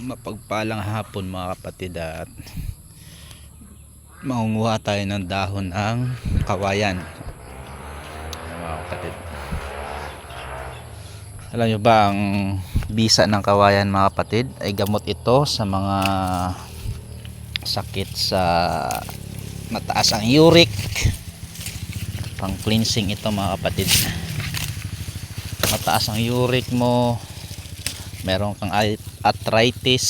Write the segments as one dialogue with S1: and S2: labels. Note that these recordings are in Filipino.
S1: mapagpalang hapon mga kapatid at mangunguha tayo ng dahon ng kawayan. Ayan, mga kapatid. Alam nyo ba ang bisa ng kawayan mga kapatid ay gamot ito sa mga sakit sa mataas ang uric. Pang cleansing ito mga kapatid. Mataas ang uric mo meron kang arthritis.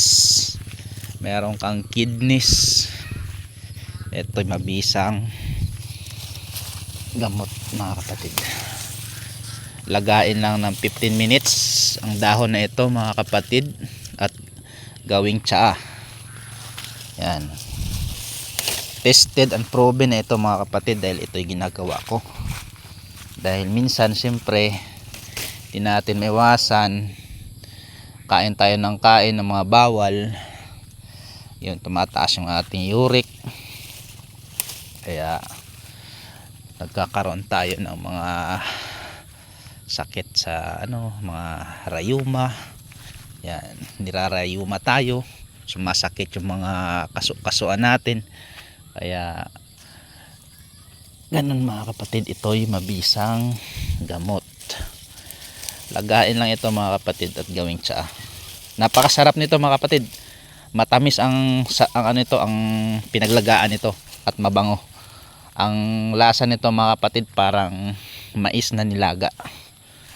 S1: Meron kang kidneys. Ito'y mabisang gamot mga kapatid. Lagain lang ng 15 minutes ang dahon na ito mga kapatid at gawing tsaa. Yan. Tested and proven na ito mga kapatid dahil ito'y ginagawa ko. Dahil minsan siyempre di natin maiwasan kain tayo ng kain ng mga bawal. Yun tumataas yung ating uric. Kaya nagkakaroon tayo ng mga sakit sa ano mga rayuma. Yan nirarayuma tayo. Sumasakit yung mga kaso-kasuan natin. Kaya ganun mga kapatid ito'y mabisang gamot lagain lang ito mga kapatid at gawing tsaa. Napakasarap nito mga kapatid. Matamis ang, ang ano ito ang pinaglagaan nito at mabango. Ang lasa nito mga kapatid parang mais na nilaga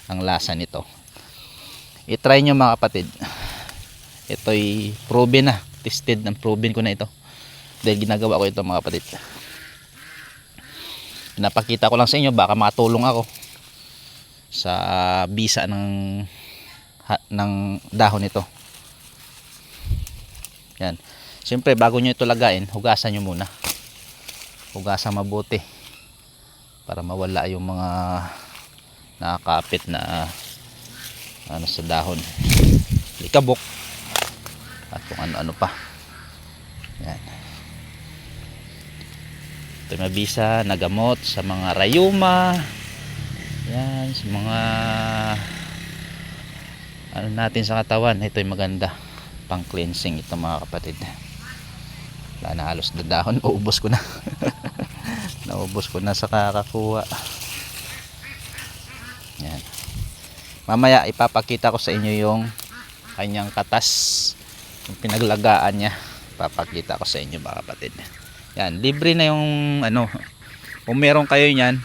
S1: ang lasa nito. Itry nyo mga kapatid. Ito'y proven na. Tested and proven ko na ito. Dahil ginagawa ko ito mga kapatid. Pinapakita ko lang sa inyo baka matulong ako sa bisa ng ng dahon nito. Yan. Siyempre bago nyo ito lagain hugasan nyo muna. Hugasan mabuti para mawala yung mga nakakapit na ano sa dahon. Likabok at kung ano-ano pa. Yan. Ito mabisa na gamot sa mga rayuma yan sa mga ano natin sa katawan ito ay maganda. Pang cleansing ito mga kapatid. Wala na halos na dahon naubos ko na. Naubos ko na sa kakakuha. Yan mamaya ipapakita ko sa inyo yung kanyang katas. Yung pinaglagaan niya. Papakita ko sa inyo mga kapatid. Yan libre na yung ano kung meron kayo niyan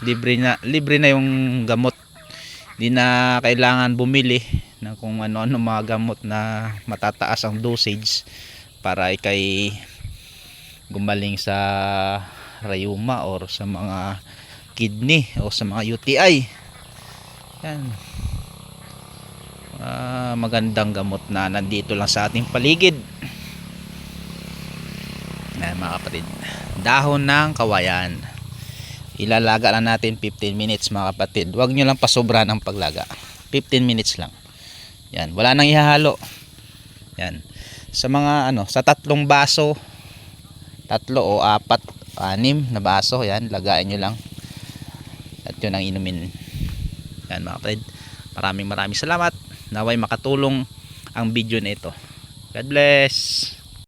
S1: libre na libre na yung gamot. Hindi na kailangan bumili ng kung ano-ano mga gamot na matataas ang dosage para ikay gumaling sa rayuma or sa mga kidney o sa mga UTI yan. Ah, magandang gamot na nandito lang sa ating paligid. Yan mga kapatid. Dahon ng kawayan ilalaga lang natin 15 minutes mga kapatid. Huwag nyo lang pasobra ng paglaga. 15 minutes lang. Yan wala nang ihahalo. Yan. Sa mga ano sa tatlong baso tatlo o apat anim na baso yan lagain nyo lang. At yun ang inumin. Yan mga kapatid. Maraming maraming salamat. Naway makatulong ang video na ito. God bless